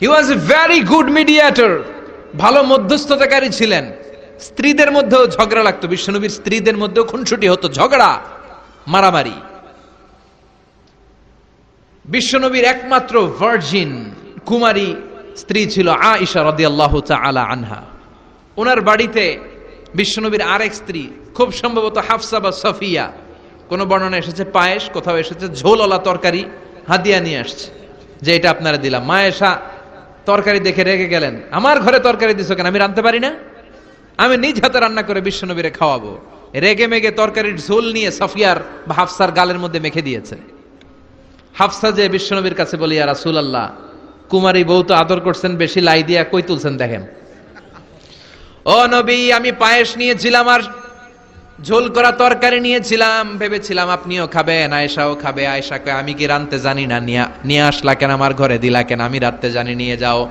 He was a very good mediator ভালো মধ্যস্থতাকারী ছিলেন। স্ত্রীদের মধ্যেও ঝগড়া লাগতো। বিশ্বনবীর স্ত্রীদের মধ্যেও খুনসুটি হতো। ঝগড়া, মারামারি। বিশ্বনবীর একমাত্র ভার্জিন কুমারী স্ত্রী ছিল আয়েশা রাদিয়াল্লাহু তাআলা আনহা। ওনার বাড়িতে বিশ্বনবীর আরেক স্ত্রী, খুব সম্ভবত হাফসা বা সফিয়া। কোন বর্ণনা এসেছে পায়েস, কোথাও এসেছে ঝোলওয়ালা তরকারি, হাদিয়া নিয়ে আসছে। যে এটা আপনারা দিলাম। মায়েশা তরকারি দেখে রেগে গেলেন। আমার ঘরে তরকারি দিছো কেন? আমি রাঁধতে পারি না? আমি নিজ হাতে রান্না করে বিশ্বনবীরে খাওয়াবো। রেগে মেগে তরকারির ঝোল নিয়ে সফিয়ার বা হাফসার গালের মধ্যে মেখে দিয়েছে। হাফসা যে বিশ্বনবীর কাছে বলি আর রাসুল আল্লাহ কুমারী বউ তো আদর করছেন, বেশি লাই দিয়া কই তুলছেন দেখেন? ও নবী, আমি পায়েস নিয়েছিলাম আর ঝোল করা তরকারি নিয়েছিলাম, ভেবেছিলাম আপনিও খাবেন, আয়েশাও খাবে। আয়েশাকে আমি কি রানতে জানি না? নিয়া- আসলা কেন? আমার ঘরে দিলা কেন? আমি রাখতে জানি, নিয়ে যাও।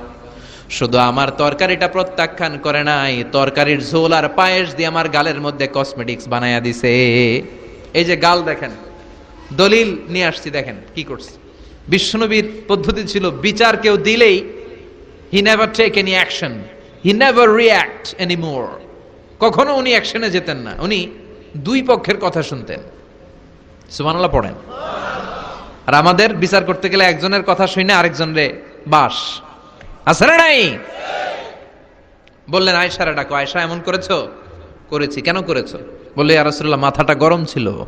শুধু আমার তরকারিটা প্রত্যাখ্যান করে নাই। তরকারির ঝোল আর পায়েস দিয়ে আমার গালের মধ্যে কসমেটিক্স বানায়া দিছে। এই যে গাল দেখেন, দলিল নিয়ে আসছি, দেখেন কি করছে। বিশ্বনবীর পদ্ধতি ছিল, বিচার কেউ দিলেই he never take any action he never react any more কখনো উনি অ্যাকশনে যেতেন না। উনি দুই পক্ষের কথা শুনতেন। সুবহানাল্লাহ, পড়েন। আর আমাদের বিচার করতে গেলে একজনের কথা শুনে আরেকজনের বাস। না নাই? বললেন আয়সারা ডাকো। আয়সা এমন করেছ? করেছি। কেন করেছ? বললে রাসূলুল্লাহ, মাথাটা গরম ছিল।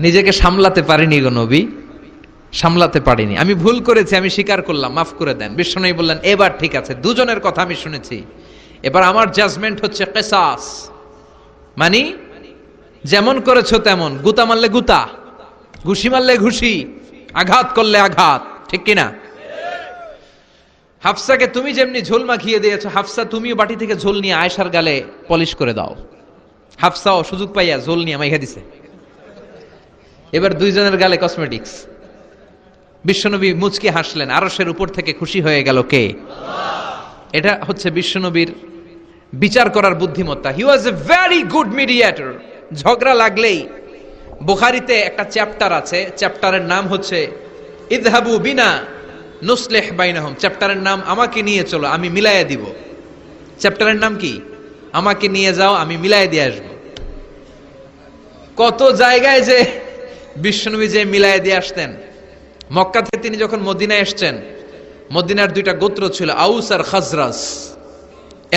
নিজেকে সামলাতে পারিনি গো নবী। সামলাতে পারিনি। আমি ভুল করেছি, আমি স্বীকার করলাম, মাফ করে দেন। বিশ্বনবী বললেন, এবার ঠিক আছে, দুজনের কথা আমি শুনেছি। এবার আমার জাজমেন্ট হচ্ছে কেসাস। মানি? যেমন করেছ তেমন। গুতা মারলে গুতা, ঘুষি মারলে ঘুষি, আঘাত করলে আঘাত, ঠিক কিনা হাফসাকে তুমি যেমনি ঝোল মাখিয়ে দিয়েছ, হাফসা তুমিও বাটি থেকে ঝোল নিয়ে আয়সার গালে পলিশ করে দাও। হাফসাও সুযোগ পাইয়া ঝোল নিয়ে মাইখা দিছে। এবার দুইজনের গালে কসমেটিক্স বিশ্বনবী মুচকি হাসলেন আরসের উপর থেকে খুশি হয়ে গেল কে? এটা হচ্ছে বিশ্বনবীর বিচার করার বুদ্ধিমত্তা। He was a very good mediator ঝগড়া লাগলেই। বুখারিতে একটা চ্যাপ্টার আছে চ্যাপ্টারের নাম হচ্ছে, ইদহাবু বিনা নুসলেহ বাইনাহুম। চ্যাপ্টারের নাম, আমাকে নিয়ে চলো, আমি মিলাইয়া দিব। চ্যাপ্টারের নাম কি? আমাকে নিয়ে যাও, আমি মিলাইয়া দিয়ে আসব। কত জায়গায় যে বিশ্বনবী যে মিলাইয়া দিয়ে আসতেন। মক্কা থেকে তিনি যখন মদিনায় এসছেন, মদিনার দুইটা গোত্র ছিল, আউস আর খাজরাস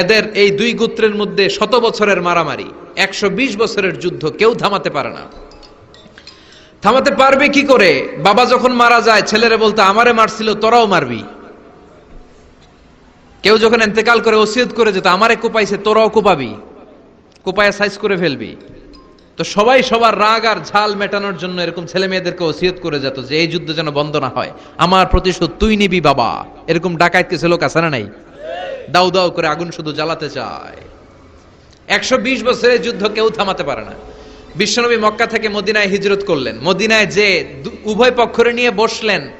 এদের এই দুই গোত্রের মধ্যে শত বছরের মারামারি। একশো বিশ বছরের যুদ্ধ কেউ থামাতে পারে না। থামাতে পারবে কি করে? বাবা যখন মারা যায়, ছেলেরা বলতে, আমারে মারছিল, তোরাও মারবি। কেউ যখন এন্তেকাল করে ওসিয়ত করে যেত আমারে কোপাইছে, তোরাও কোপাবি। কোপায় সাইজ করে ফেলবি। তো সবাই সবার রাগ আর ঝাল মেটানোর জন্য এরকম ছেলে মেয়েদেরকে ওসিয়ত করে যেত যে এই যুদ্ধ যেন বন্ধ না হয়, আমার প্রতিশোধ তুই নিবি বাবা। এরকম ডাকাত কিছু লোক আছে না নাই? দাউ দাউ করে আগুন শুধু জ্বালাতে চায়। একশো বিশ বছরের যুদ্ধ কেউ থামাতে পারে না। বিশ্বনবী মক্কা থেকে মদিনায় হিজরত করলেন। মদিনায় যে উভয় পক্ষরে নিয়ে বসলেন,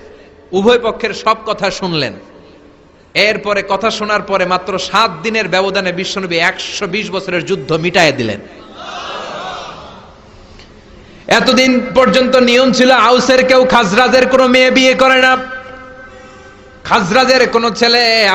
উভয় পক্ষের সব কথা শুনলেন। এরপরে কথা শোনার পরে মাত্র সাত দিনের ব্যবধানে বিশ্বনবী একশো বিশ বছরের যুদ্ধ মিটায় দিলেন। এতদিন পর্যন্ত নিয়ম ছিল আউসের কেউ খাজরাজের কোনো মেয়ে বিয়ে করে না। খাজরাজের কোনো ছেলে